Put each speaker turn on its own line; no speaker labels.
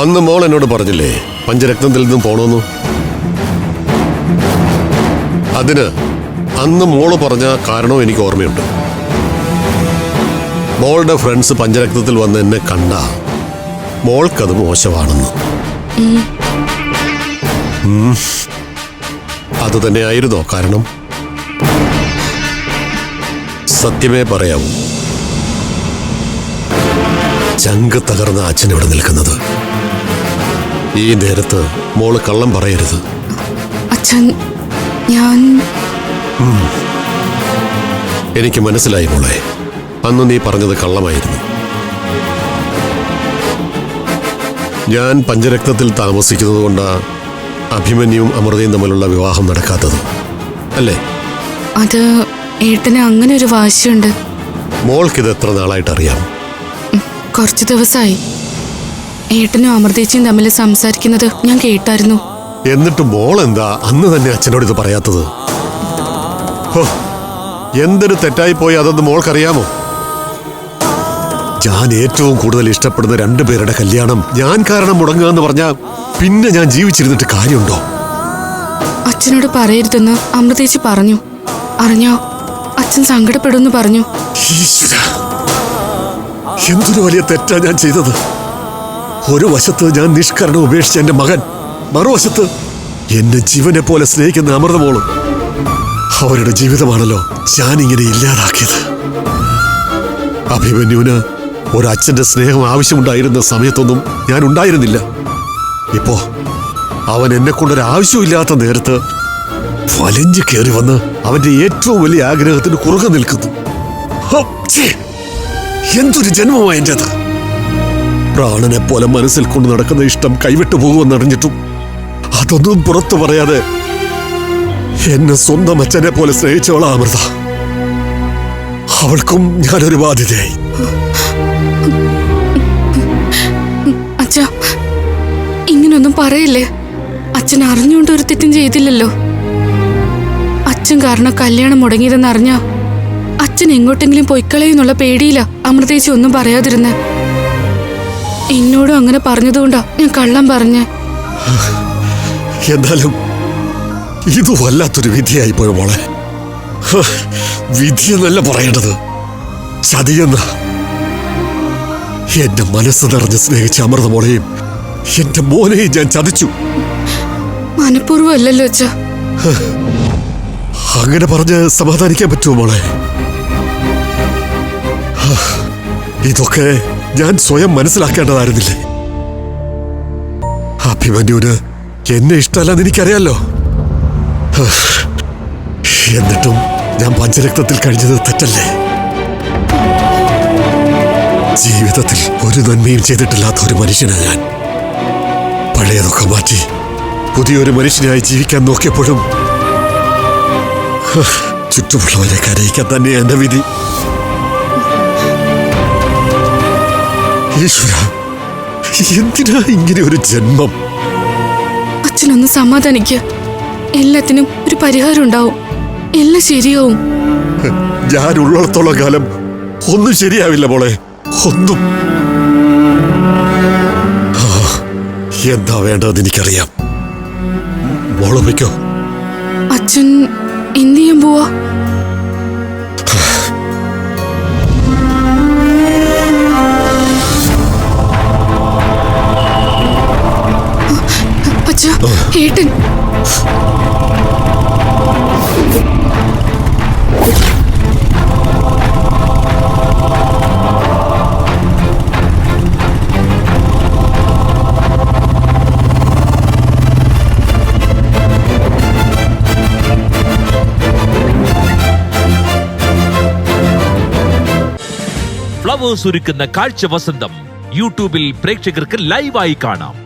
അന്ന് മോൾ എന്നോട് പറഞ്ഞില്ലേ പഞ്ചരക്തത്തിൽ നിന്നും പോണോന്നു? അതിന് അന്ന് മോൾ പറഞ്ഞ കാരണവും എനിക്ക് ഓർമ്മയുണ്ട്. മോളുടെ ഫ്രണ്ട്സ് പഞ്ചരക്തത്തിൽ വന്ന് എന്നെ കണ്ട മോൾക്കത് മോശമാണെന്ന്. അത് തന്നെയായിരുന്നോ കാരണം? സത്യമേ പറയാവൂ. ചങ്ക് തകർന്ന അച്ഛൻ ഇവിടെ നിൽക്കുന്നത്. ഈ നേരത്ത് മോൾ കള്ളം പറയരുത്.
അച്ഛൻ ഞാൻ
എനിക്ക് മനസ്സിലായി മോളെ. അന്ന് നീ പറഞ്ഞത് കള്ളമായിരുന്നു. ഞാൻ പഞ്ചരക്തത്തിൽ താമസിക്കുന്നത് കൊണ്ടാണ് അഭിമന്യുവും അമൃതയും തമ്മിലുള്ള വിവാഹം നടക്കാത്തത്. അല്ലേ?
അത് ഏട്ടന് അങ്ങനെ ഒരു വാശിയുണ്ട്.
മോൾക്കിത് എത്ര നാളായിട്ട് അറിയാം
കുറച്ച് ദിവസമായി ഏട്ടനും അമൃതേച്ചിയും തമ്മിൽ സംസാരിക്കുന്നത് ഞാൻ കേട്ടായിരുന്നു.
എന്നിട്ട് മോൾ എന്താ അന്ന് തന്നെ അച്ഛനോട് ഇത് പറയാത്തത്? എന്തൊരു തെറ്റായി പോയി അതൊന്ന് മോൾക്കറിയാമോ? ഞാൻ ഏറ്റവും കൂടുതൽ ഇഷ്ടപ്പെടുന്ന രണ്ടുപേരുടെ കല്യാണം ഞാൻ കാരണം മുടങ്ങുക എന്ന് പറഞ്ഞാൽ പിന്നെ ഞാൻ ജീവിച്ചിരുന്നിട്ട് കാര്യമുണ്ടോ?
അച്ഛനോട് പറയരുതെന്ന് അമൃതേച്ചി പറഞ്ഞു. അറിഞ്ഞോ? അച്ഛൻ സങ്കടപ്പെടുമെന്ന് പറഞ്ഞു.
ഈശ്വരാ, എന്തൊരു വലിയ തെറ്റാ ഞാൻ ചെയ്തത്? ഒരു വശത്ത് ഞാൻ നിഷ്കരണം ഉപേക്ഷിച്ച എന്റെ മകൻ മറുവശത്ത് എന്നെ ജീവനെ പോലെ സ്നേഹിക്കുന്ന അമൃതമോളും. അവരുടെ ജീവിതമാണല്ലോ ഞാൻ ഇങ്ങനെ ഇല്ലാതാക്കിയത് അഭിമന്യുവിന് ഒരച്ഛന്റെ സ്നേഹം ആവശ്യമുണ്ടായിരുന്ന സമയത്തൊന്നും ഞാൻ ഉണ്ടായിരുന്നില്ല. ഇപ്പോ അവൻ എന്നെ കൊണ്ടൊരു ആവശ്യമില്ലാത്ത നേരത്ത് വലിഞ്ഞു കയറി വന്ന് അവന്റെ ഏറ്റവും വലിയ ആഗ്രഹത്തിന് കുറുകെ നിൽക്കുന്നു! എന്തൊരു ജന്മമായ എന്റെത് പ്രാണനെ പോലെ മനസ്സിൽ കൊണ്ട് നടക്കുന്ന ഇഷ്ടം കൈവിട്ടു പോകുമെന്നറിഞ്ഞിട്ടും അതൊന്നും പുറത്തു പറയാതെ എന്നെ സ്വന്തം അച്ഛനെ പോലെ സ്നേഹിച്ചവളാ അമൃത. അവൾക്കും ഞാനൊരു ബാധ്യതയായി.
അച്ഛ ഇങ്ങനൊന്നും പറയില്ലേ? അച്ഛൻ അറിഞ്ഞുകൊണ്ട് ഒരു തെറ്റും ചെയ്തില്ലല്ലോ. അച്ഛൻ കാരണം കല്യാണം മുടങ്ങിയതെന്ന് അറിഞ്ഞ അച്ഛൻ എങ്ങോട്ടെങ്കിലും പൊയ്ക്കളയെന്നുള്ള പേടിയില്ല അമൃതേച്ചി ഒന്നും പറയാതിരുന്നെ. എന്നോടും അങ്ങനെ പറഞ്ഞതുകൊണ്ടാ ഞാൻ കള്ളം പറഞ്ഞേ.
എന്നാലും ഇത് വല്ലാത്തൊരു വിധിയായി പോയ മോളെ. ഹ്, വിധിയെന്നല്ല പറയേണ്ടത്. ചതിയെന്ന എന്റെ മനസ്സ് നിറഞ്ഞ് സ്നേഹിച്ച അമൃത മോളെയും എന്റെ മോനെയും ഞാൻ ചതിച്ചു.
മനഃപൂർവം അല്ലല്ലോ അച്ഛ
അങ്ങനെ പറഞ്ഞ് സമാധാനിക്കാൻ പറ്റുമോ മോളെ? ഇതൊക്കെ ഞാൻ സ്വയം മനസ്സിലാക്കേണ്ടതായിരുന്നില്ലേ? അഭിമന്യുവിന് എന്നെ ഇഷ്ടമല്ലെന്ന് എനിക്കറിയാലോ. എന്നിട്ടും ഞാൻ പഞ്ചരക്തത്തിൽ കഴിഞ്ഞത് തെറ്റല്ലേ? ജീവിതത്തിൽ ഒരു നന്മയും ചെയ്തിട്ടില്ലാത്ത ഒരു മനുഷ്യനാണ് ഞാൻ. പഴയതൊക്കെ മാറ്റി പുതിയൊരു മനുഷ്യനായി ജീവിക്കാൻ നോക്കിയപ്പോഴും ചുറ്റുമുള്ളവരെ കരയിക്കാൻ തന്നെ എന്റെ വിധി. ഈശ്വര എന്തിനാ ഇങ്ങനെ ഒരു ജന്മം?
അച്ഛനൊന്ന് സമാധാനിക്ക്. എല്ലാത്തിനും ഒരു പരിഹാരം ഉണ്ടാവും. എല്ലാം ശരിയാവും.
ഞാൻ ഉള്ളിടത്തോളം കാലം ഒന്നും ശരിയാവില്ല മോളെ ഒന്നും. എന്താ വേണ്ടതെന്ന് എനിക്കറിയാം. മോളെ വയ്ക്കോ.
അച്ഛൻ എന്ത് ചെയ്യാൻ പോവാ? ഏട്ടൻ.
ഫ്ലവേഴ്സ് ഒരുക്കുന്ന കാഴ്ച വസന്തം യൂട്യൂബിൽ പ്രേക്ഷകർക്ക് ലൈവായി കാണാം.